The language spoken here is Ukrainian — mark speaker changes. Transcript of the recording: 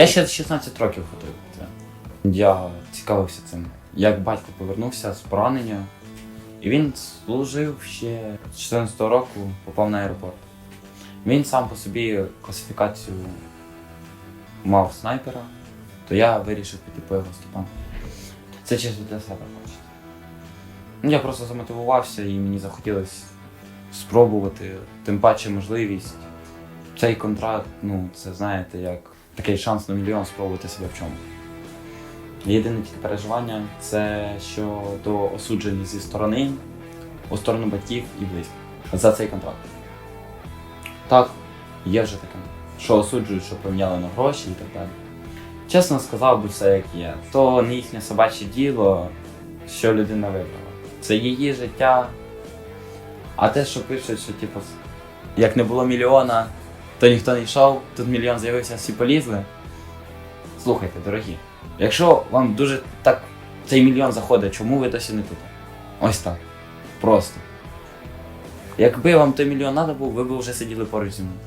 Speaker 1: Я ще з 16 років ходив. Це. Я цікавився цим. Як батько повернувся з поранення, і він служив ще з 14 року, попав на аеропорт. Він сам по собі класифікацію мав снайпера, то я вирішив піти по його стопам. Це чисто для себе хочеться. Я просто замотивувався і мені захотілося спробувати, тим паче можливість. Цей контракт, ну, це знаєте, як такий шанс на мільйон спробувати себе в чому. Єдине тільки переживання це щодо осудження зі сторони, у сторону батьків і близьких за цей контракт. Так, є вже таке, що осуджують, що поміняли на гроші і так далі. Чесно сказав би все як є. То не їхнє собаче діло, що людина вибрала. Це її життя. А те, що пишуть, що типу, як не було мільйона, то ніхто не йшов, тут мільйон з'явився, всі полізли. Слухайте, дорогі, якщо вам дуже так цей мільйон заходить, чому ви досі не тут? Ось так. Просто. Якби вам той мільйон треба був, ви б вже сиділи поруч зі мною.